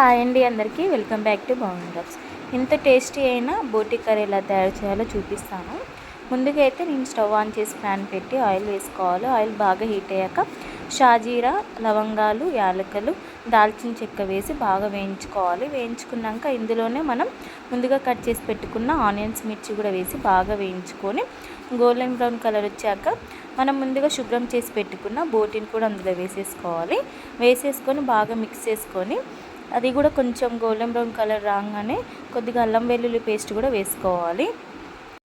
Hi అండి అందరికీ. Welcome back to బాగుండర్స్ ఎంత టేస్టీ అయినా బోటి కర్రీ ఎలా తయారు చేయాలో చూపిస్తాను. ముందుగా అయితే నేను స్టవ్ ఆన్ చేసి ప్యాన్ పెట్టి ఆయిల్ వేసుకోవాలి. ఆయిల్ బాగా హీట్ అయ్యాక షాజీరా లవంగాలు యాలకలు దాల్చిన చెక్క వేసి బాగా వేయించుకోవాలి. వేయించుకున్నాక ఇందులోనే మనం ముందుగా కట్ చేసి పెట్టుకున్న ఆనియన్స్ మిర్చి కూడా వేసి బాగా వేయించుకొని గోల్డెన్ బ్రౌన్ కలర్ వచ్చాక మనం ముందుగా శుభ్రం చేసి పెట్టుకున్న బోటిని కూడా అందులో వేసేసుకోవాలి. వేసేసుకొని బాగా మిక్స్ చేసుకొని అది కూడా కొంచెం గోల్డెన్ బ్రౌన్ కలర్ రాగానే కొద్దిగా అల్లం వెల్లుల్లి పేస్ట్ కూడా వేసుకోవాలి.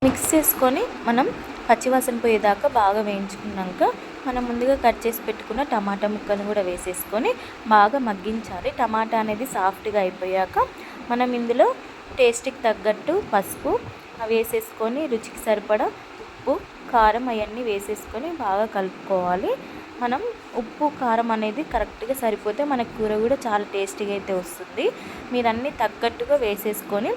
మిక్స్ చేసుకొని మనం పచ్చివాసన పోయేదాకా బాగా వేయించుకున్నాక మనం ముందుగా కట్ చేసి పెట్టుకున్న టమాటా ముక్కలు కూడా వేసేసుకొని బాగా మగ్గించాలి. టమాటా అనేది సాఫ్ట్గా అయిపోయాక మనం ఇందులో టేస్ట్కి తగ్గట్టు పసుపు వేసేసుకొని రుచికి సరిపడా ఉప్పు కారం అవన్నీ వేసేసుకొని బాగా కలుపుకోవాలి. మనం ఉప్పు కారం అనేది కరెక్ట్గా సరిపోతే మన కూర కూడా చాలా టేస్టీగా అయితే వస్తుంది. మీరు అన్నీ తగ్గట్టుగా వేసేసుకొని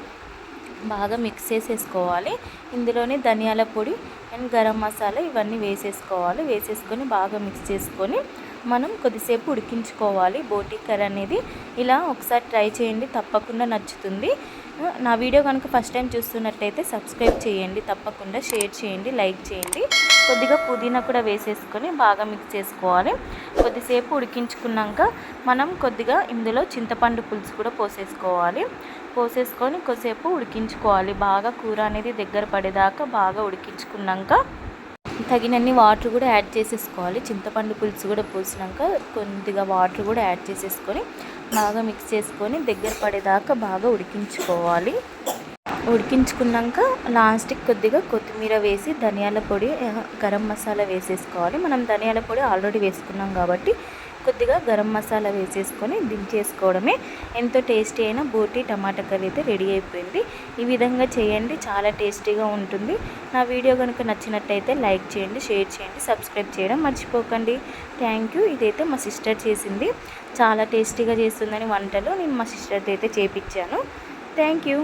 బాగా మిక్స్ చేసేసుకోవాలి. ఇందులోనే ధనియాల పొడి అండ్ గరం మసాలా ఇవన్నీ వేసేసుకోవాలి. వేసేసుకొని బాగా మిక్స్ చేసుకొని మనం కొద్దిసేపు ఉడికించుకోవాలి. బోటీ కర్రీ అనేది ఇలా ఒకసారి ట్రై చేయండి. తప్పకుండా నచ్చుతుంది. నా వీడియో కనుక ఫస్ట్ టైం చూస్తున్నట్టయితే సబ్స్క్రైబ్ చేయండి. తప్పకుండా షేర్ చేయండి. లైక్ చేయండి. కొద్దిగా పుదీనా కూడా వేసేసుకొని బాగా మిక్స్ చేసుకోవాలి. కొద్దిసేపు ఉడికించుకున్నాక మనం కొద్దిగా ఇందులో చింతపండు పులుసు కూడా పోసేసుకోవాలి. పోసేసుకొని కొద్దిసేపు ఉడికించుకోవాలి. బాగా కూర అనేది దగ్గర పడేదాకా బాగా ఉడికించుకున్నాక తగినన్ని వాటర్ కూడా యాడ్ చేసేసుకోవాలి. చింతపండు పులుసు కూడా పోసినాక కొద్దిగా వాటర్ కూడా యాడ్ చేసేసుకొని బాగా మిక్స్ చేసుకొని దగ్గర పడేదాకా బాగా ఉడికించుకోవాలి. ఉడికించుకున్నాక లాస్ట్కి కొద్దిగా కొత్తిమీర వేసి ధనియాల పొడి గరం మసాలా వేసేసుకోవాలి. మనం ధనియాల పొడి ఆల్రెడీ వేసుకున్నాం కాబట్టి కొద్దిగా గరం మసాలా వేసేసుకొని దించేసుకోవడమే. ఎంతో టేస్టీ అయిన బోటి టమాటా కర్రీ అయితే రెడీ అయిపోయింది. ఈ విధంగా చేయండి చాలా టేస్టీగా ఉంటుంది. నా వీడియో కనుక నచ్చినట్టయితే లైక్ చేయండి షేర్ చేయండి సబ్స్క్రైబ్ చేయడం మర్చిపోకండి. Thank you. ఇదైతే మా సిస్టర్ చేసింది. చాలా టేస్టీగా చేస్తుందని వంటలు నేను మా సిస్టర్తో అయితే చేపించాను. Thank you.